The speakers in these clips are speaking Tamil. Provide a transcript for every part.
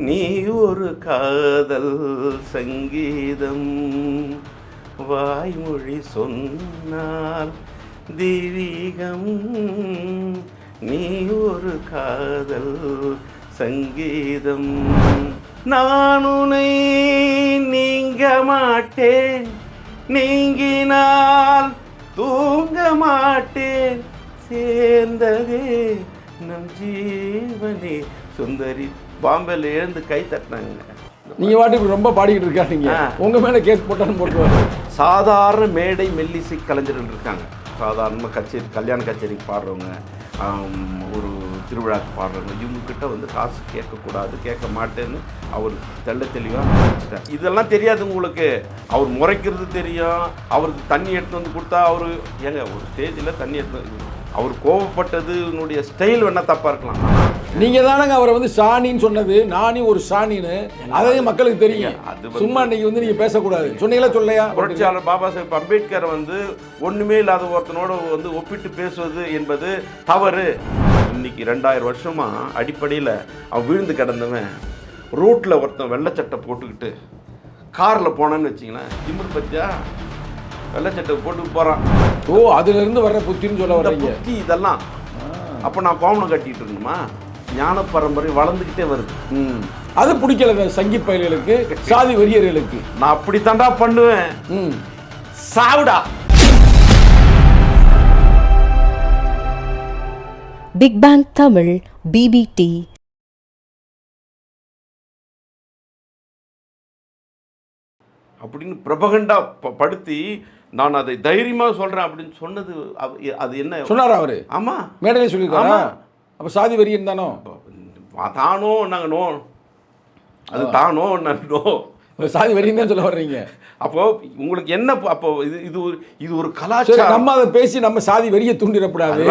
நீ ஒரு காதல் சங்கீதம். வாய்மொழி சொன்னால் தெய்வீகம் நீ ஒரு காதல் சங்கீதம். நான் உன்னை நீங்க மாட்டேன். நீங்கினால் தூங்க மாட்டேன். சேர்ந்ததே நம் ஜீவனே. சுந்தரி பாம்பேல எழுந்து கை தட்டினாங்க. நீங்க வாட்டி இப்படி ரொம்ப பாடிக்கிட்டு இருக்காதீங்க. ஆ. உங்க மேல கேஸ் போட்டாலும் போட்டுருவாரு. சாதாரண மேடை மெல்லிசை கலைஞர்கள் இருக்காங்க. சாதாரணமாக கச்சேரி கல்யாண கச்சேரிக்கு பாடுறவங்க ஒரு திருவிழாக்கு பாடுறவங்க இவங்கக்கிட்ட வந்து காசு கேட்கக்கூடாது கேட்க மாட்டேன்னு அவர் தெள்ள தெளிவாக இதெல்லாம் தெரியாது உங்களுக்கு. அவர் முறைக்கிறது தெரியும். அவருக்கு தண்ணி எடுத்து வந்து கொடுத்தா அவர் ஏங்க ஒரு ஸ்டேஜில் தண்ணி எடுத்து அவர் கோவப்பட்டது என்னுடைய ஸ்டைல் வேணால் தப்பாக இருக்கலாம். நீங்க தானங்க அவரை வந்து சாணின்னு சொன்னது நானி ஒரு சாணின்னு அதையும் மக்களுக்கு தெரியும். அது சும்மா இன்னைக்கு வந்து நீங்க பேசக்கூடாது. சொன்னீங்களா சொல்லையா புரட்சியாளர் பாபா சாஹேப் அம்பேத்கர் வந்து ஒண்ணுமே இல்லாத ஒருத்தனோட வந்து ஒப்பிட்டு பேசுவது என்பது தவறு. இன்னைக்கு ரெண்டாயிரம் வருஷமா அடிப்படையில் அவன் விழுந்து கிடந்தவன் ரோட்ல ஒருத்தன் வெள்ளைச்சட்டை போட்டுக்கிட்டு கார்ல போனான்னு வச்சிங்களேன் திமிர் பத்தியா? வெள்ளைச்சட்டை போட்டு போறான். ஓ அதுல இருந்து வர்ற புத்தின்னு சொல்ல வர்றீங்க. புத்தி இதெல்லாம். அப்போ நான் கோமணம் கட்டிட்டு இருக்கணுமா? ஞான பரம்பரை வளர்ந்துக்கிட்டே வருது. ம். அது பிடிக்கல சங்கி பயல்களுக்கு சாதி வெறியர்களுக்கு. நான் அப்படித்தான்டா பண்ணுவேன். ம். சாவுடா. பிக் பேங் தமிழ் பிபிடி அப்படின்னு பிரபகண்டா படுத்தி நான் அதை தைரியமா சொல்றேன் அப்படின்னு சொன்னது அது என்ன? சொன்னாரா அவரு? ஆமா. மேடையிலே சொல்லியிருக்காரா. அப்ப சாதி வெறியன் தானோ? தானோ நாங்க நோ அது தானோ நோ சாதி வெறியன் தான் சொல்ல வர்றீங்க. அப்போ உங்களுக்கு என்ன அப்போ இது இது ஒரு இது ஒரு சரி கலாச்சாரம். நம்ம அதை பேசி நம்ம சாதி வெறிய தூண்டிடக்கூடாது.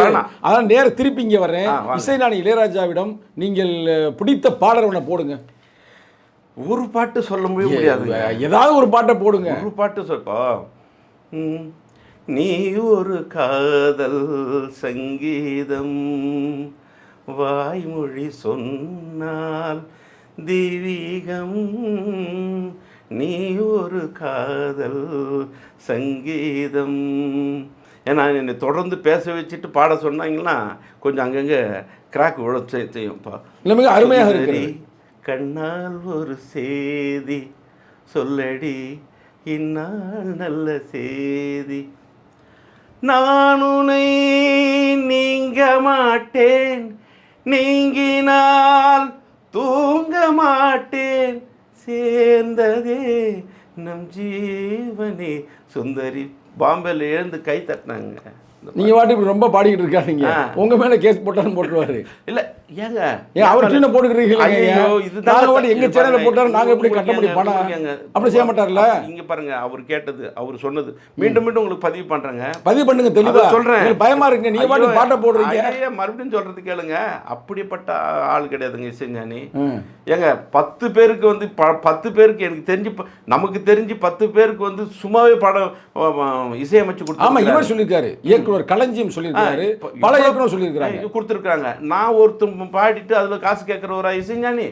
அதான் நேர திருப்பி இங்க வர்றேன். இசைஞானி இளையராஜாவிடம் நீங்கள் பிடித்த பாடல் ஒண்ண போடுங்க. ஒரு பாட்டு சொல்ல முடியாது. ஏதாவது ஒரு பாட்டை போடுங்க. ஒரு பாட்டு சொல்ப்பா. நீ ஒரு காதல் சங்கீதம். வாய்மொழி சொன்னால் தெய்வீகம் நீ ஒரு காதல் சங்கீதம். ஏன்னா என்னை தொடர்ந்து பேச வச்சுட்டு பாட சொன்னாங்கன்னா கொஞ்சம் அங்கங்கே கிராக் விழ செய்- செய்யும்ப்பா இல்லை மிக அருமையாக கண்ணால் ஒரு செய்தி சொல்லடி இந்நாள் நல்ல செய்தி. நான் உன்னை நீங்க மாட்டேன் நீங்கினால் தூங்க மாட்டேன். சேர்ந்ததே நம் ஜீவனே. சுந்தரி பாம்பேல எழுந்து கை தட்டினாங்க. நீங்க வாட்டி இப்படி ரொம்ப பாடிக்கிட்டு இருக்காதீங்க. ஆ. உங்க மேல கேஸ் போட்டாலும் போட்டுருவாரு. இல்ல ஏங்க ஏன் அவர் சின்ன போட்டுக்கிறீங்க ஐயோ, இதுதான் நாங்க வாட்டி எங்க சேனல்ல போட்டாலும் நாங்க எப்படி கட்ட முடியும் பணம்? அப்படி செய்ய மாட்டார்ல? இங்க பாருங்க அவர் கேட்டது அவர் சொன்னது. மீண்டும் மீண்டும் உங்களுக்கு பதிவு பண்றேங்க. பதிவு பண்ணுங்க தெளிவா. சொல்றேன். பயமா இருக்கு நீங்க ஐயோ, பாட்டை போடுறீங்க. மறுபடியும் சொல்றது கேளுங்க. அப்படிப்பட்ட ஆள் கிடையாதுங்க இசைஞானி. ஏங்க பத்து பேருக்கு வந்து பத்து பேருக்கு எனக்கு தெரிஞ்சு நமக்கு தெரிஞ்சு பத்து பேருக்கு வந்து சும்மாவே படம் இசையமைச்சு ஆமா கொடுத்து இவர் சொல்லியிருக்காரு இயக்குனர் களஞ்சியம் சொல்லியிருக்காரு பல இயக்குனர் சொல்லியிருக்காங்க கொடுத்துருக்காங்க நான் ஒருத்தன் பாடிட்டு அதுல காசு கேட்குறவரா இசைஞானி.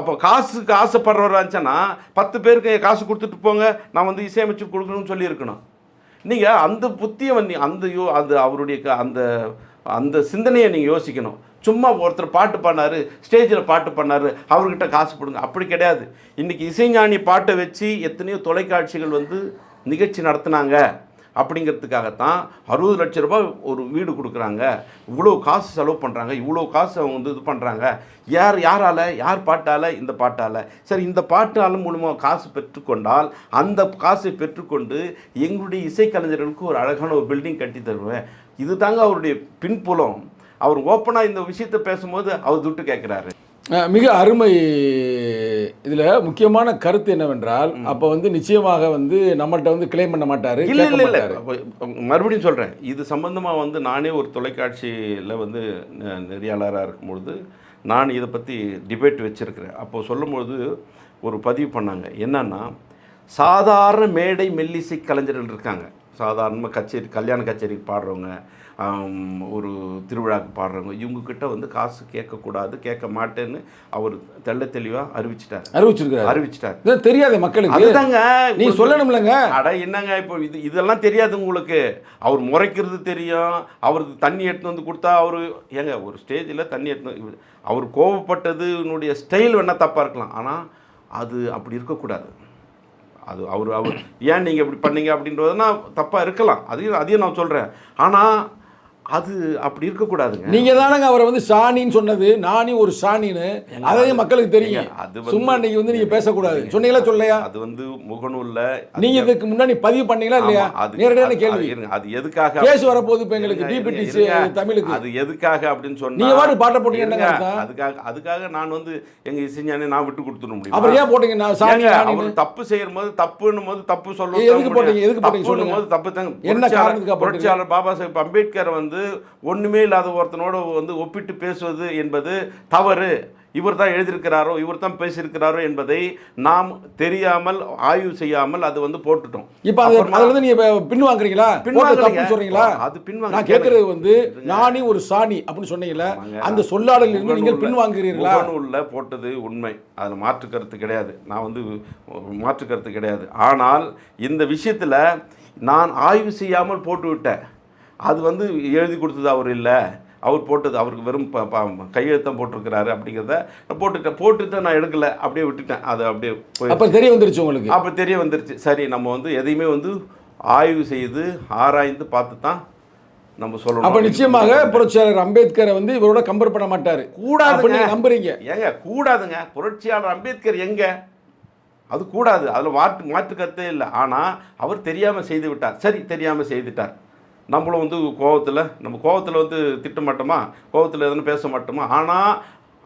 அப்ப காசுக்கு ஆசைப்படுறவரா இருந்துச்சுன்னா பத்து பேருக்கு காசு கொடுத்துட்டு போங்க நான் வந்து இசையமைச்சு கொடுக்கணும்னு சொல்லியிருக்கணும். நீங்கள் அந்த புத்தியை வந்து அந்த யோ அந்த அவருடைய அந்த அந்த சிந்தனையை நீங்கள் யோசிக்கணும். சும்மா ஒருத்தர் பாட்டு பண்ணாரு ஸ்டேஜில் பாட்டு பண்ணாரு அவர்கிட்ட காசு கொடுங்க. அப்படி கிடையாது. இன்னைக்கு இசைஞானி பாட்டை வச்சு எத்தனையோ தொலைக்காட்சிகள் வந்து நிகழ்ச்சி நடத்துனாங்க. அப்படிங்கிறதுக்காகத்தான் அறுபது லட்ச ரூபாய் ஒரு வீடு கொடுக்குறாங்க. இவ்வளோ காசு செலவு பண்ணுறாங்க இவ்வளோ காசு அவங்க வந்து இது பண்ணுறாங்க யார் யாரால யார் பாட்டால்? இந்த பாட்டால். சரி இந்த பாட்டால் மூலமாக காசு பெற்றுக்கொண்டால் அந்த காசை பெற்றுக்கொண்டு எங்களுடைய இசைக்கலைஞர்களுக்கு ஒரு அழகான ஒரு பில்டிங் கட்டி தருவேன். இது தாங்க அவருடைய பின்புலம். அவர் ஓப்பனாக இந்த விஷயத்தை பேசும்போது அவர் துட்டு கேட்குறாரு. மிக அருமை இதுல முக்கியமான கருத்து என்னவென்றால் அப்ப வந்து நிச்சயமாக வந்து நம்மள்ட்ட வந்து கிளைம் பண்ண மாட்டாரு இல்லை இல்லை இல்லை. மறுபடியும் சொல்கிறேன் இது சம்பந்தமாக வந்து நானே ஒரு தொலைக்காட்சியில் வந்து நெறியாளராக இருக்கும்பொழுது நான் இதை பற்றி டிபேட் வச்சுருக்கிறேன். அப்போது சொல்லும்பொழுது ஒரு பதிவு பண்ணாங்க. என்னன்னா சாதாரண மேடை மெல்லிசை கலைஞர்கள் இருக்காங்க. சாதாரணமாக கச்சேரி கல்யாண கச்சேரிக்கு பாடுறவங்க ஒரு திருவிழாக்கு பாடுறவங்க. இவங்க கிட்ட வந்து காசு கேட்கக்கூடாது கேட்க மாட்டேன்னு அவர் தெள்ள தெளிவாக அறிவிச்சிட்டார். அறிவிச்சிருக்காரு அறிவிச்சிட்டார். தெரியாதே மக்களுக்கு. அதுதாங்க நீ சொல்லணும்லங்க. அட என்னங்க இப்போ இது இதெல்லாம் தெரியாது உங்களுக்கு. அவர் முறைக்கிறது தெரியும். அவருக்கு தண்ணி எடுத்துன்னு வந்து கொடுத்தா அவர் ஏங்க ஒரு ஸ்டேஜில் தண்ணி எடுத்து அவர் கோவப்பட்டதுனுடைய ஸ்டைல் வேணால் தப்பாக இருக்கலாம். ஆனால் அது அப்படி இருக்கக்கூடாது. அது அவர் அவர் ஏன் நீங்கள் இப்படி பண்ணீங்க அப்படின்றதுனா தப்பாக இருக்கலாம். அதையும் அதையும் நான் சொல்கிறேன் ஆனால் அது அப்படி இருக்கக்கூடாதுங்க நீங்க தானங்க அவரை வந்து சாணின்னு சொன்னது நானி ஒரு சாணின்னு அதையும் மக்களுக்கு தெரியும். அது சும்மா இன்னைக்கு வந்து நீங்க பேசக்கூடாது. சொன்னீங்களா சொல்லலையா? அது வந்து முகநூல்ல நீங்க இதுக்கு முன்னாடி பதிவு பண்ணீங்களா இல்லையா? அது- நேரடியான கேள்வி. அது எதுக்காக கேஸ் வரப்போகுது இப்ப எங்களுக்கு இருங்க, டிபிடி இருங்க, இருங்க. தமிழுக்கு. அது எதுக்காக அப்படின்னு சொன்னா நீங்க பாட்டு பாட்டை போட்டீங்க? அதுக்காக அதுக்காக நான் வந்து எங்க இசைஞானி நான் விட்டு கொடுத்துட முடியும்? அப்புறம் ஏன் போட்டீங்க நான் சாணி அவர் தப்பு செய்யும் போது தப்புன்னும் போது தப்பு சொல்ல ஏய், எதுக்கு போட்டீங்க? எதுக்கு போட்டீங்க? போது தப்பு தாங்க என்ன போட்டீங்க? புரட்சியாளர் பாபா சாஹேப் அம்பேத்கர் வந்து ஒண்ணுமே இல்லாத ஒருத்தனோட வந்து ஒப்பிட்டு பேசுவது என்பது தவறு. இவர் தான் எழுதியிருக்கிறாரோ இவர் தான் பேசியிருக்கிறாரோ என்பதை நாம் தெரியாமல் ஆய்வு செய்யாமல் அது வந்து போட்டுட்டோம். இப்ப அது அதுல இருந்து நீங்க இப்ப பின் வாங்குறீங்களா பின்வாங்கலைங்க. போட்டு தப்புன்னு சொல்றீங்களா அது பின்வாங்க நான் கேட்கறது வந்து நானி ஒரு சாணி அப்படின்னு ஆமாங்க. அந்த சொல்லாடலில் இருந்து நீங்கள் முகநூல்ல- பின் வாங்குகிறீர்களா முகநூல்ல போட்டது உண்மை. அதில் மாற்று கருத்து கிடையாது. நான் வந்து மாற்று கருத்து கிடையாது. ஆனால் இந்த விஷயத்தில் நான் ஆய்வு செய்யாமல் போட்டு விட்டேன் அது வந்து எழுதி கொடுத்தது அவர் இல்லை. அவர் போட்டது அவருக்கு வெறும் ப- ப- கையெழுத்தம் போட்டிருக்கிறாரு அப்படிங்கிறத நான் போட்டுட்டேன். போட்டுட்டு நான் எடுக்கல. அப்படியே விட்டுட்டேன். அது அப்படியே அப்ப தெரிய வந்துருச்சு உங்களுக்கு? அப்போ தெரிய வந்துருச்சு. சரி நம்ம வந்து எதையுமே வந்து ஆய்வு செய்து ஆராய்ந்து பார்த்து தான் நம்ம சொல்லணும் அப்ப நிச்சயமாக புரட்சியாளர் அம்பேத்கரை வந்து இவரோட கம்பேர் பண்ண மாட்டாரு. நீங்க நம்புறீங்க. ஏங்க கூடாதுங்க. புரட்சியாளர் அம்பேத்கர் எங்க? அது கூடாது. அதில் மாற்று மாற்று கருத்தே இல்லை. ஆனால் அவர் தெரியாமல் செய்து விட்டார். சரி தெரியாமல் செய்துட்டார். நம்மளும் வந்து கோவத்தில் நம்ம கோவத்தில் வந்து திட்ட மாட்டோமா கோவத்தில் எதுனா பேச மாட்டோமா? ஆனால்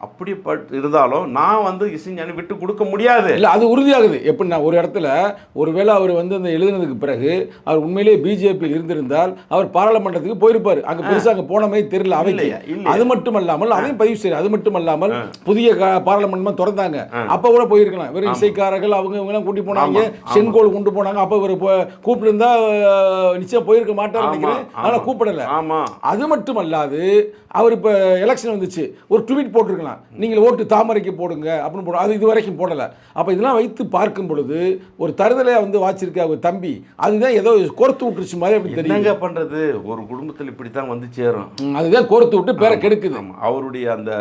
அப்படி பட் இருந்தாலும் நான் வந்து இசைஞானி விட்டு கொடுக்க முடியாது. இல்ல அது உறுதியாகுது. எப்படின்னா ஒரு இடத்துல ஒருவேளை அவர் வந்து அந்த எழுதினதுக்கு பிறகு அவர் உண்மையிலேயே பிஜேபி இருந்திருந்தால் அவர் பாராளுமன்றத்துக்கு போயிருப்பார். அங்க பெருசா அங்க போன மாதிரி தெரியல அவைக்கு. அது மட்டும் அல்லாமல் அதையும் பதிவு செய்யறது அது மட்டும் அல்லாமல் புதிய க- பாராளுமன்றம் திறந்தாங்க. அப்ப கூட போயிருக்கலாம். வெறும் இசைக்காரர்கள் அவங்க இவங்க எல்லாம் கூட்டி போனாங்க. செங்கோல் கொண்டு போனாங்க. அப்ப இவர் கூப்பிட்டு இருந்தா நிச்சயம் போயிருக்க மாட்டார் நினைக்கிறேன். ஆமா. ஆனா கூப்பிடல அது மட்டும் அல்லாது அவர் இப்போ எலெக்ஷன் வந்துச்சு. ஒரு ட்வீட் போட்டிருக்கலாம். நீங்கள் ஓட்டு தாமரைக்கு போடுங்க அப்படின்னு போட அது இது வரைக்கும் போடலை. அப்போ இதெல்லாம் வைத்து பார்க்கும் பொழுது ஒரு தருதலையாக வந்து வாச்சிருக்க அவர் தம்பி அதுதான் ஏதோ கோர்த்து விட்டுருச்சு மாதிரி அப்படி தெரியும் என்னங்க பண்ணுறது ஒரு குடும்பத்தில் இப்படி தான் வந்து சேரும். அதுதான் கோர்த்து விட்டு பேரை கெடுக்குது. அவருடைய அந்த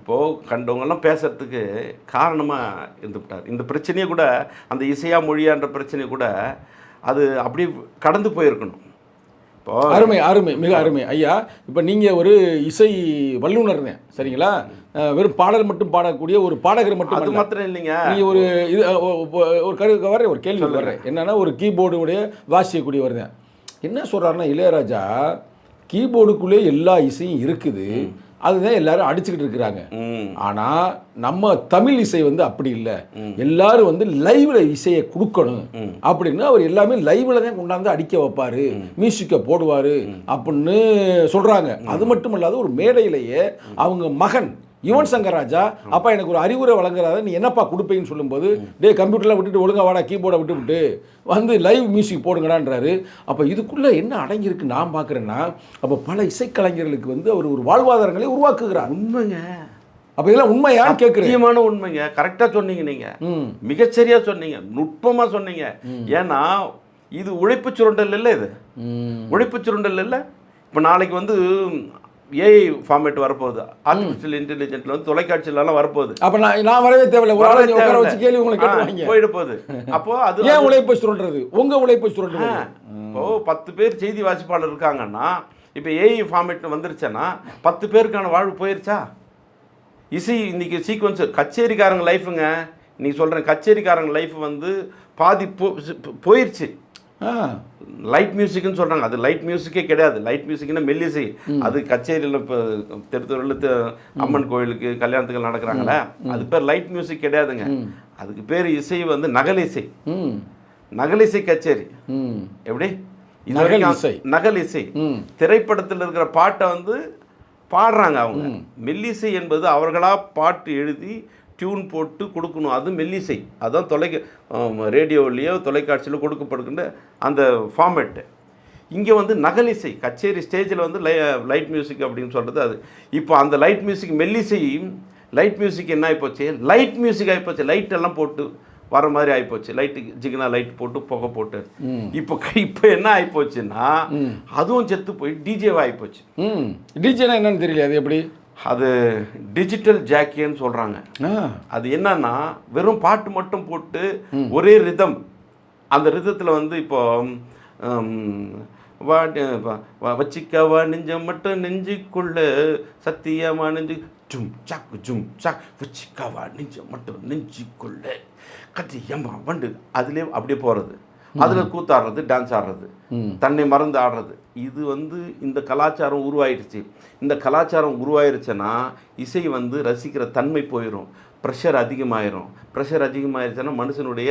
இப்போது கண்டவங்கெல்லாம் பேசுறதுக்கு காரணமாக இருந்துவிட்டார் இந்த பிரச்சனையை கூட அந்த இசையா மொழியான்ற பிரச்சனை கூட அது அப்படியே கடந்து போயிருக்கணும். அருமை அருமை மிக அருமை. ஐயா இப்போ நீங்கள் ஒரு இசை வல்லுனர் தான் சரிங்களா? வெறும் பாடல் மட்டும் பாடக்கூடிய ஒரு பாடகர் மட்டும் அது. மாத்திரம் இல்லைங்க. நீங்க ஒரு இது ஒரு கரு வர்றேன் ஒரு கேள்வி வர்றேன். என்னன்னா ஒரு கீபோர்டுடைய வாசிக்கக்கூடிய வருதேன் என்ன சொல்றாருன்னா இளையராஜா கீபோர்டுக்குள்ளே எல்லா இசையும் இருக்குது. அதுதான் எல்லாரும் அடிச்சுக்கிட்டு இருக்கிறாங்க. ம். ஆனா நம்ம தமிழ் இசை வந்து அப்படி இல்லை. எல்லாரும் வந்து லைவ்ல இசையை கொடுக்கணும். அப்படின்னு அவர் எல்லாமே லைவ்ல தான் கொண்டாந்து அடிக்க வைப்பாரு. மியூசிக்கை போடுவாரு. அப்படின்னு சொல்றாங்க. அது மட்டும் இல்லாத ஒரு மேடையிலேயே அவங்க மகன் யுவன் சங்கர் ராஜா அப்பா எனக்கு ஒரு அறிவுரை வழங்குறாரு நீ என்னப்பா கொடுப்பீங்கன்னு சொல்லும்போது டே கம்ப்யூட்டர்லாம் விட்டுட்டு ஒழுங்கா வாடா கீபோர்டை விட்டு விட்டு வந்து லைவ் மியூசிக் போடுங்கடான்றாரு. அப்போ இதுக்குள்ள என்ன அடங்கியிருக்கு நான் பார்க்குறேன்னா அப்போ பல இசைக்கலைஞர்களுக்கு வந்து அவர் ஒரு வாழ்வாதாரங்களை உருவாக்குகிறார். உண்மைங்க. அப்போ இதெல்லாம் உண்மையான்னு கேட்குறேன் சத்தியமான உண்மைங்க. கரெக்டாக சொன்னீங்க நீங்கள் ம். மிகச்சரியா சொன்னீங்க. நுட்பமாக சொன்னீங்க. ஏன்னா இது உழைப்பு சுரண்டல் இல்லை இது. உழைப்பு சுரண்டல் இல்லை. இப்போ நாளைக்கு வந்து ஏஐ ஃபார்மேட் வரப்போகுது. ஆர்டிஃபிஷியல் இன்டெலிஜென்ட்ல வந்து தொலைக்காட்சியிலலாம் வரப்போகுது. அப்ப நான் நான் வரவே தேவையில்ல. ஒரு ஆளை உட்கார. வச்சு கேள்வி உங்களை ஆ, கேட்டுவாங்க போயிட போகுது அப்போ அது ஏன் உழைப்பை சுரண்டுறது? உங்க உழைப்பை சுரண்டுறது. இப்போ பத்து பேர் செய்தி வாசிப்பாளர் இருக்காங்கன்னா இப்போ ஏஐ ஃபார்மேட் வந்துருச்சுன்னா பத்து பேருக்கான வாழ்வு போயிருச்சா? இசை இன்னைக்கு சீக்வன்ஸ் கச்சேரிக்காரங்க லைஃபுங்க நீ சொல்கிறேன் கச்சேரிக்காரங்க லைஃப் வந்து பாதி போ போயிருச்சு. ஆ லைட் மியூசிக்னு சொல்கிறாங்க அது லைட் மியூசிக்கே கிடையாது. லைட் மியூசிக்னா மெல்லிசை. அது கச்சேரியில் இப்போ தெரு தெருவில் தெ- அம்மன் கோயிலுக்கு கல்யாணத்துக்கு நடக்கிறாங்களே அது பேர் லைட் மியூசிக் கிடையாதுங்க. அதுக்கு பேர் இசை வந்து நகல் இசை ம். நகலிசை கச்சேரி. எப்படி? நகல் இசை. திரைப்படத்தில் இருக்கிற பாட்டை வந்து பாடுறாங்க அவங்க. மெல்லிசை என்பது அவர்களா பாட்டு எழுதி டியூன் போட்டு கொடுக்கணும். அது மெல்லிசை. அதான் தொலைக்க ரேடியோவிலேயோ தொலைக்காட்சியிலோ கொடுக்கப்படுகின்ற அந்த ஃபார்மேட்டு இங்கே வந்து நகலிசை கச்சேரி ஸ்டேஜில் வந்து லை லைட் மியூசிக் அப்படின்னு சொல்கிறது அது. இப்போ அந்த லைட் மியூசிக் மெல்லிசை லைட் மியூசிக் என்ன ஆகிப்போச்சு லைட் மியூசிக் ஆகிப்போச்சு லைட் எல்லாம் போட்டு வர மாதிரி ஆகிப்போச்சு லைட்டு ஜிகினா லைட் போட்டு புகை போட்டு. இப்போ இப்போ என்ன ஆகிப்போச்சுன்னா அதுவும் செத்து போய் டிஜேவாக ஆகிப்போச்சு டிஜேனா என்னன்னு தெரியல அது எப்படி? அது டிஜிட்டல் ஜாக்கின்னு சொல்கிறாங்க அது என்னன்னா வெறும் பாட்டு மட்டும் போட்டு ஒரே ரிதம் அந்த ரிதத்தில் வந்து இப்போ வச்சிக்கவா நெஞ்சம் மட்டும் நெஞ்சுக்குள்ள சத்தியமா நெஞ்சு ஜும் சாக்கு ஜும் சாக் வச்சிக்கவா நெஞ்சம் மட்டும் நெஞ்சுக்குள்ள கத்தி ஏம்பா வண்டு. அதுலேயே அப்படியே போகிறது அதில் கூத்தாடுறது டான்ஸ் ஆடுறது. தன்னை மறந்து ஆடுறது. இது வந்து இந்த கலாச்சாரம் உருவாயிடுச்சு. இந்த கலாச்சாரம் உருவாயிருச்சுன்னா இசை வந்து ரசிக்கிற தன்மை போயிடும் ப்ரெஷர் அதிகமாயிரும். ப்ரெஷர் அதிகமாயிருச்சுன்னா மனுஷனுடைய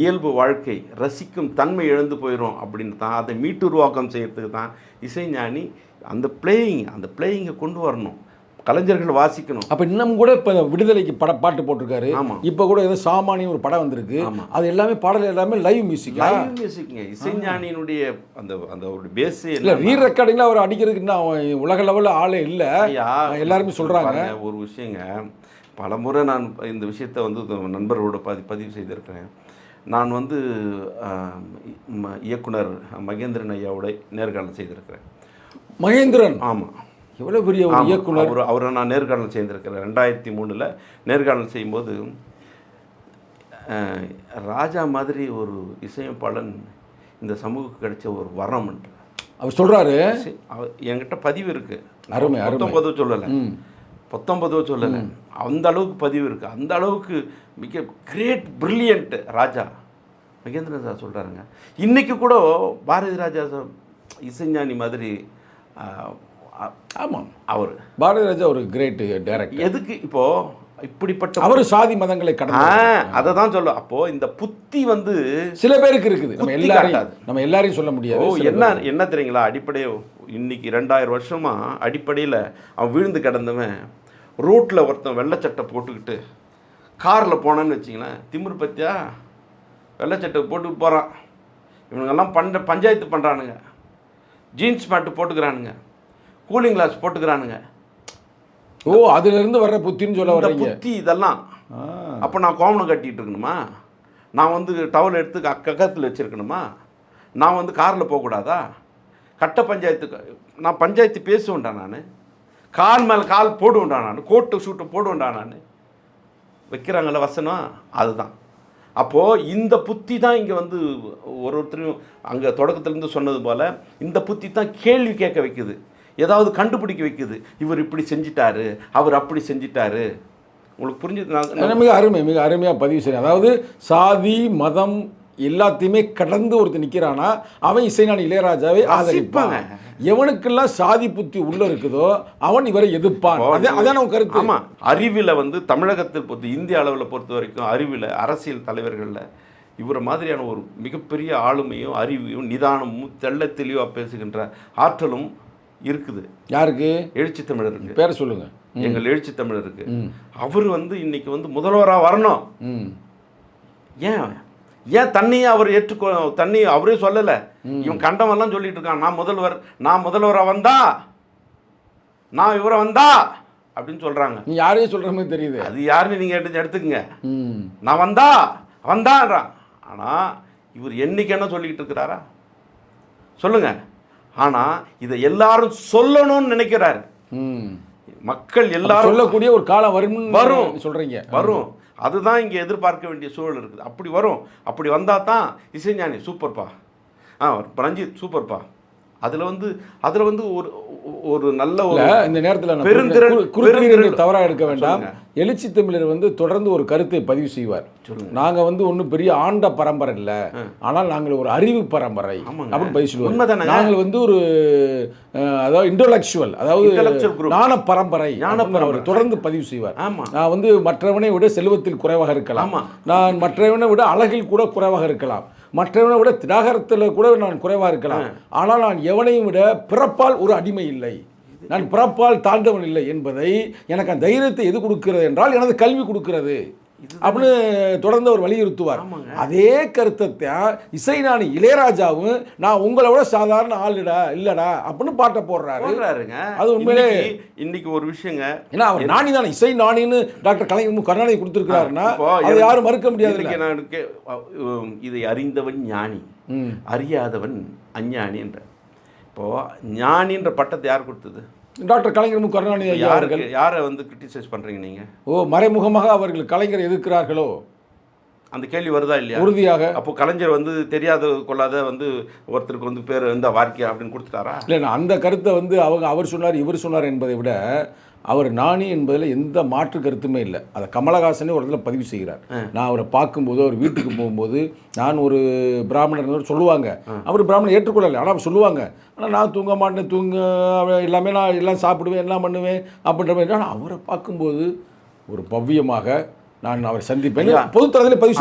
இயல்பு வாழ்க்கை ரசிக்கும் தன்மை இழந்து போயிடும் அப்படின்னு தான். அதை மீட்டுருவாக்கம் செய்கிறதுக்கு தான் இசைஞானி அந்த பிளேயிங் அந்த பிளேயிங்கை கொண்டு வரணும். கலைஞர்கள் வாசிக்கணும். அப்ப இன்னும் கூட இப்ப விடுதலைக்கு பட பாட்டு போட்டிருக்காரு. ஆமா. இப்ப கூட ஏதோ சாமானிய ஒரு படம் வந்திருக்கு. அது எல்லாமே பாடல் எல்லாமே லைவ் மியூசிக்கா லைவ் மியூசிக்ங்க இசைஞானியினுடைய அந்த அந்த ஒரு பேஸ் இல்ல ரீ ரெக்கார்டிங்ல அவர் அடிக்கிறதுக்கு இன்னும் உலக லெவல்ல ஆளே இல்ல. எல்லாருமே சொல்றாங்க. பாருங்க, ஒரு விஷயங்க. பலமுறை நான் இந்த விஷயத்தை வந்து நண்பர்களோட பதி பதிவு செய்திருக்கிறேன். நான் வந்து இயக்குனர் மகேந்திரன் ஐயாவோட நேர்காணல் செய்திருக்கிறேன். மகேந்திரன்? ஆமாம் எவ்வளவு பெரிய ஒரு இயக்குனர்? அவர் அவரை நான் நேர்காணல் செய்திருக்கிறேன். ரெண்டாயிரத்தி மூணில் நேர்காணல் செய்யும்போது ராஜா மாதிரி ஒரு இசையமைப்பாளன் இந்த சமூகத்துக்கு கிடைச்ச ஒரு வரம் அவர் அவ- என்கிட்ட பதிவு இருக்கு. அருமை. பத்தொன்பது சொல்லலை. பத்தொன்பதோ சொல்லலை. அந்த அளவுக்கு பதிவு இருக்கு. அந்த அளவுக்கு மிக great brilliant Raja. Mahendran sir சொல்றாருங்க. இன்னைக்கு கூட பாரதி ராஜா சார் இசைஞானி மாதிரி ஆமாம். அவர். பாரதி ராஜா ஒரு கிரேட் டைரக்டர் எதுக்கு இப்போ இப்படிப்பட்ட அவர் சாதி மதங்களை கடந்து அதை தான் சொல்ல அப்போ இந்த புத்தி வந்து சில பேருக்கு இருக்குது. நம்ம எல்லாரையும். நம்ம எல்லாரையும் சொல்ல முடியாது என்ன என்ன தெரியுங்களா? அடிப்படை இன்னைக்கு ரெண்டாயிரம் வருஷமா அடிப்படையில் அவன் விழுந்து கிடந்தவன் ரோட்டில் ஒருத்தன் வெள்ளைச்சட்டை போட்டுக்கிட்டு காரில் போனான்னு வச்சிங்களேன் திமிரு பத்தியா? வெள்ளைச்சட்டை போட்டுக்கிட்டு போகிறான் இவனுங்கெல்லாம் பண்ட பஞ்சாயத்து பண்ணுறானுங்க ஜீன்ஸ் பேண்ட்டு போட்டுக்கிறானுங்க. கூலிங் கிளாஸ் போட்டுக்கிறானுங்க. ஓ அதுல இருந்து வர்ற புத்தின்னு சொல்ல வர்றீங்க. புத்தி இதெல்லாம். அப்போ நான் கோமணம் கட்டிட்டு இருக்கணுமா? நான் வந்து டவல் எடுத்து கக்கத்தில் வச்சிருக்கணுமா? நான் வந்து காரில் போகக்கூடாதா கட்ட பஞ்சாயத்து நான் பஞ்சாயத்து பேசுவேன்டா நான். கால் மேலே கால் போடுவேன்டா நான். கோட்டு சூட்டு போடுவேன்டா நான். வைக்கிறாங்கல்ல வசனம்? அதுதான். அப்போது இந்த புத்தி தான் இங்கே வந்து ஒரு ஒருத்தரையும் அங்கே தொடக்கத்துலேருந்து சொன்னது போல் இந்த புத்தி தான் கேள்வி கேட்க வைக்குது. ஏதாவது கண்டுபிடிக்க வைக்குது. இவர் இப்படி செஞ்சிட்டாரு அவர் அப்படி செஞ்சிட்டாரு. உங்களுக்கு புரிஞ்சுது? மிக அருமை மிக அருமையா பதிவு செய்யும் அதாவது சாதி மதம் எல்லாத்தையுமே கடந்து ஒருத்தர் நிக்கிறானா அவன் இசைஞானி இளையராஜாவை ஆதரிப்பான். ரசிப்பாங்க. எவனுக்கெல்லாம் சாதி புத்தி உள்ள இருக்குதோ அவன் இவரை எதிர்ப்பான். அதான் கருத்து. ஆமா. அறிவில் வந்து தமிழகத்தில் பொறுத்து இந்திய அளவில் பொறுத்த வரைக்கும் அறிவில் அரசியல் தலைவர்களில் இவரை மாதிரியான ஒரு மிகப்பெரிய ஆளுமையும் அறிவையும் நிதானமும் தெள்ள தெளிவாக பேசுகின்ற ஆற்றலும் இருக்குது. யாருக்கு? எழுச்சி தமிழருக்கு. பேரை சொல்லுங்க. எங்கள் எழுச்சி தமிழருக்கு. அவர் வந்து இன்னைக்கு வந்து முதல்வராக வரணும். ம். ஏன்? ஏன் தண்ணியை அவர் ஏற்றுக்கோ தண்ணி அவரே சொல்லலை? இவன் கண்டவெல்லாம் சொல்லிட்டு இருக்கான் நான் முதல்வர் நான் முதல்வராக வந்தா? நான் இவரை வந்தா? அப்படின்னு சொல்றாங்க. நீ யாரையும் சொல்ற மாதிரி தெரியுது. அது யாருன்னு நீங்க எடுத்து எடுத்துக்கங்க. நான் வந்தா? வந்தான்றான். ஆனா இவர் என்னைக்கு என்ன சொல்லிக்கிட்டு இருக்கிறாரா? சொல்லுங்க. ஆனா இதை எல்லாரும் சொல்லணும்னு நினைக்கிறாரு. ம். மக்கள் எல்லாரும் சொல்லக்கூடிய ஒரு காலம் வரும் வரும். சொல்றீங்க. வரும். அதுதான் இங்கே எதிர்பார்க்க வேண்டிய சூழல் இருக்குது. அப்படி வரும். அப்படி வந்தால் தான் இசைஞானி சூப்பர்ப்பா. ஆ ரஞ்சித் சூப்பர்ப்பா. அதில் வந்து அதில் வந்து ஒரு ஒரு நல்ல ஒரு இந்த நேரத்தில் நான் பெருந்திரள் குறு- குறுக்கீடு பெருந்திரள் தவறா எடுக்க வேண்டாம். எழுச்சி தமிழர் வந்து தொடர்ந்து ஒரு கருத்தை பதிவு செய்வார் சொல்லுங்க. நாங்க வந்து ஒன்றும் பெரிய ஆண்ட பரம்பரை இல்ல ஆனால் நாங்கள் ஒரு அறிவு பரம்பரை. அப்படின்னு பதிவு உண்மைதானங்க. நாங்கள் வந்து ஒரு அதாவது இன்டோலெக்சுவல் அதாவது. ஞான பரம்பரை அவர். தொடர்ந்து பதிவு செய்வார். நான் வந்து மற்றவனை விட செல்வத்தில் குறைவாக இருக்கலாம். நான் மற்றவனை விட அழகில் கூட குறைவாக இருக்கலாம் மற்றவனை விட திராகரத்தில் கூட நான் குறைவாக இருக்கலாம். ஆனால் நான் எவனையும் விட பிறப்பால் ஒரு அடிமை இல்லை. நான் பிறப்பால் தாழ்ந்தவன் இல்லை என்பதை எனக்கு அந்த தைரியத்தை எது கொடுக்கிறது என்றால் எனது கல்வி கொடுக்கிறது. அப்படின்னு தொடர்ந்து அவர் வலியுறுத்துவார். அதே கருத்தை தான் இசைஞானி இளையராஜாவும் நான் உங்களை விட சாதாரண ஆளுடா இல்லடா அப்படின்னு பாட்டை போடுறாரு. அது உண்மையிலே- இன்னைக்கு- ஒரு விஷயங்க. ஏன்னா அவர் நாணி தானே இசை நாணின்னு டாக்டர் கலைஞர். கருணாநிதி கொடுத்துருக்காருன்னா அதை யாரும் மறுக்க முடியாது நான் இதை அறிந்தவன் ஞானி. அறியாதவன் அஞ்ஞானி என்ற இப்போ ஞானின்ற பட்டத்தை யார் கொடுத்தது? டாக்டர் கலைஞர் மு. கருணாநிதி ஐயா அவர்கள். யாரை வந்து கிரிட்டிசைஸ் பண்றீங்க நீங்க? ஓ மறைமுகமாக அவர்கள் கலைஞரை எதிர்க்கிறார்களோ? அந்த கேள்வி வருதா இல்லையா? உறுதியாக. அப்போ கலைஞர் வந்து தெரியாத கொள்ளாத வந்து ஒருத்தருக்கு வந்து பேர் இந்த வார்க்கை அப்படின்னு கொடுத்துட்டாரா? இல்லை நான் அந்த கருத்தை வந்து அவங்க அவர் சொன்னார் இவர் சொன்னார் என்பதை விட அவர் நாணி என்பதில் எந்த மாற்று கருத்துமே இல்லை. அதை கமலஹாசனே ஒரு இடத்துல பதிவு செய்கிறார். நான் அவரை பார்க்கும்போது அவர் வீட்டுக்கு போகும்போது நான் ஒரு பிராமணர் சொல்லுவாங்க. அவர் பிராமணர் ஏற்றுக்கொள்ளலை. ஆனால் சொல்லுவாங்க. ஆனால் நான் தூங்க மாட்டேன் தூங்க எல்லாமே நான் எல்லாம் சாப்பிடுவேன் எல்லாம் பண்ணுவேன் அப்படின்ற மாதிரி. ஆனால் அவரை பார்க்கும்போது ஒரு பவ்யமாக நான் அவரை சந்திப்பேன். பொதுத்தளத்தில் பதிவு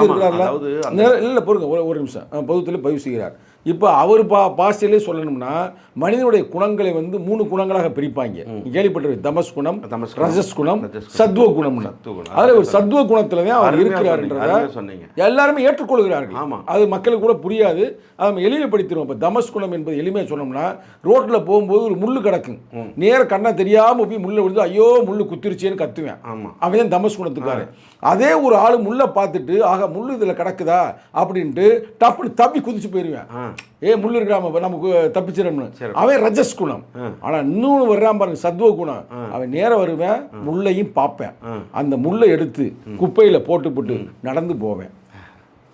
அந்த- இல்லை இல்லை பொறுங்க. ஒரு ஒரு நிமிஷம். அஹ், பொதுத்தில் பதிவு செய்கிறார். இப்போ அவர் பா பாஸ்டிலே சொல்லணும்னா மனிதனுடைய குணங்களை வந்து மூணு குணங்களாக பிரிப்பாங்க. கேள்விப்பட்டிருக்க தமஸ் குணம் ரஜஸ் குணம் ரஜஸ் குணம். அதில் ஒரு சத்துவ குணத்துல தான் அவர் இருக்கிறாருன்றத சொன்னீங்க. எல்லாருமே ஏற்றுக்கொள்கிறார்கள். ஆமா. அது மக்களுக்கு கூட புரியாது. அதை நம்ம எளிமைப்படுத்திடுவோம். இப்போ தமஸ் குணம் என்பது எளிமையாக சொன்னோம்னா ரோட்டில் போகும்போது ஒரு முள்ளு கிடக்கும். நேர கண்ணா தெரியாம போய் முள்ளை விழுந்து ஐயோ முள்ளு குத்திருச்சேன்னு கத்துவேன். ஆமா. அவன் தான் தமஸ் குணத்துக்காரு அதே ஒரு ஆள் முள்ளை பார்த்துட்டு ஆக முள்ளு இதில் கிடக்குதா? அப்படின்ட்டு டப்புன்னு தப்பி குதிச்சு போயிடுவேன் ஏ முள்ளு இருக்கிறாம நமக்கு தப்பிச்சிடம்னு சரி. அவன் ரஜஸ் குணம். ஆனா இன்னொன்று வர்றான் பாருங்க சத்துவ குணம். அவன் நேர வருவேன் முள்ளையும் பார்ப்பேன். அந்த முள்ளை எடுத்து குப்பையில போட்டு போட்டு நடந்து போவேன்.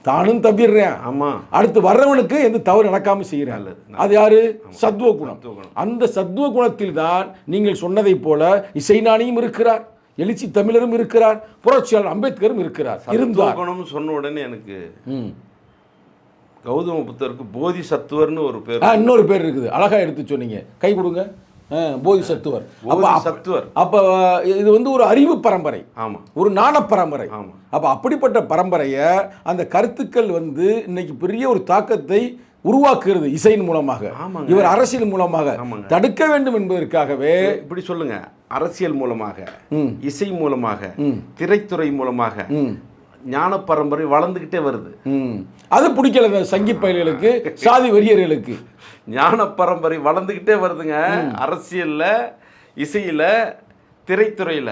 தானும் தப்பிடுறேன். ஆமா. அடுத்து வர்றவனுக்கு எந்த தவறு நடக்காம நல்லது, அது யாரு? சத்துவ குணம். அந்த சத்துவ குணத்தில் தான் நீங்கள் சொன்னதைப் போல இசைஞானியும் இருக்கிறார் எழுச்சி தமிழரும் இருக்கிறார் புரட்சியாளர் அம்பேத்கரும் இருக்கிறார். இருந்தார். சொன்ன உடனே எனக்கு. கௌதம புத்தருக்கு போதி சத்துவர்னு ஒரு பேர் இன்னொரு பேர் இருக்குது அழகா எடுத்து சொன்னீங்க கை கொடுங்க போதி சத்துவர் சத்துவர் அப்ப இது வந்து ஒரு அறிவு பரம்பரை ஆமா ஒரு நாண பரம்பரை ஆமா. அப்ப அப்படிப்பட்ட பரம்பரையை அந்த கருத்துக்கள் வந்து இன்னைக்கு பெரிய ஒரு தாக்கத்தை உருவாக்குகிறது இசையின் மூலமாக. இவர் அரசியல் மூலமாக. தடுக்க வேண்டும் என்பதற்காகவே இப்படி சொல்லுங்க அரசியல் மூலமாக. இசை மூலமாக. திரைத்துறை மூலமாக. ஞான பரம்பரை வளர்ந்துகிட்டே வருது. அது பிடிக்கல இந்த சங்கி பயல்களுக்கு சாதி வெறியர்களுக்கு. ஞான பரம்பரை வளர்ந்துகிட்டே வருதுங்க. அரசியல்ல இசையில திரைத்துறையில.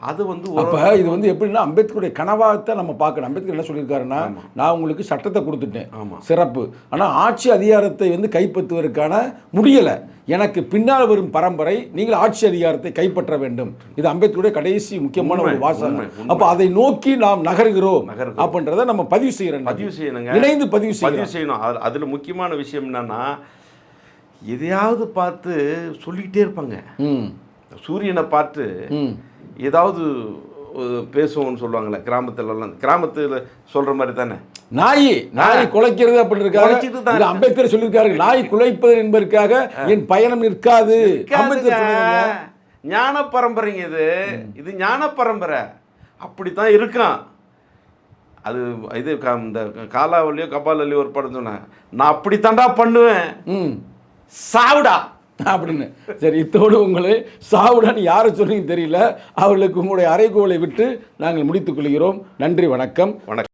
அது வந்து அப்ப இது வந்து எப்படின்னா அம்பேத்கருடைய கனவாகத்தான் நம்ம பார்க்கணும். அம்பேத்கர் என்ன சொல்லியிருக்காருன்னா நான் உங்களுக்கு சட்டத்தை கொடுத்துட்டேன். ஆமா. சிறப்பு. ஆனா ஆட்சி அதிகாரத்தை வந்து கைப்பற்றுவதற்கான முடியல. எனக்கு பின்னால் வரும் பரம்பரை நீங்கள் ஆட்சி அதிகாரத்தை கைப்பற்ற வேண்டும். இது அம்பேத்கருடைய கடைசி முக்கியமான ஒரு வாசகம். அப்ப அதை நோக்கி நாம் நகர்கிறோம். அப்படின்றத நம்ம பதிவு செய்யறோம் பதிவு செய்யணுங்க. இணைந்து பதிவு பதிவு செய்யணும். செய்யணும் அது- அதுல முக்கியமான விஷயம் என்னன்னா எதையாவது பார்த்து சொல்லிக்கிட்டே இருப்பாங்க. சூரியனை பார்த்து ஏதாவது பேசுவோம்னு சொல்லுவாங்கல்ல கிராமத்துலலாம். கிராமத்துல சொல்ற மாதிரி தானே? நாய் நாய் குலைக்கிறது தான் இது அம்பேத்கர் சொல்லியிருக்காரு. நாய் குலைப்பது என்பதற்காக என் பயணம் நிற்காது. ஞான பரம்பரைங்க இது. இது ஞான பரம்பரை. அப்படித்தான் இருக்கான். அது இது இந்த காலாவலியோ கபாலலியோ ஒரு படம் சொன்னேன். நான் அப்படித்தான்டா பண்ணுவேன். ம். சாவுடா. அப்படின்னு சரி இத்தோடு உங்களை சாவுடான்னு யாரை சொன்னீங்க தெரியல. அவர்களுக்கு உங்களுடைய அறைகோலை விட்டு நாங்கள் முடித்துக் கொள்கிறோம். நன்றி வணக்கம். வணக்கம்.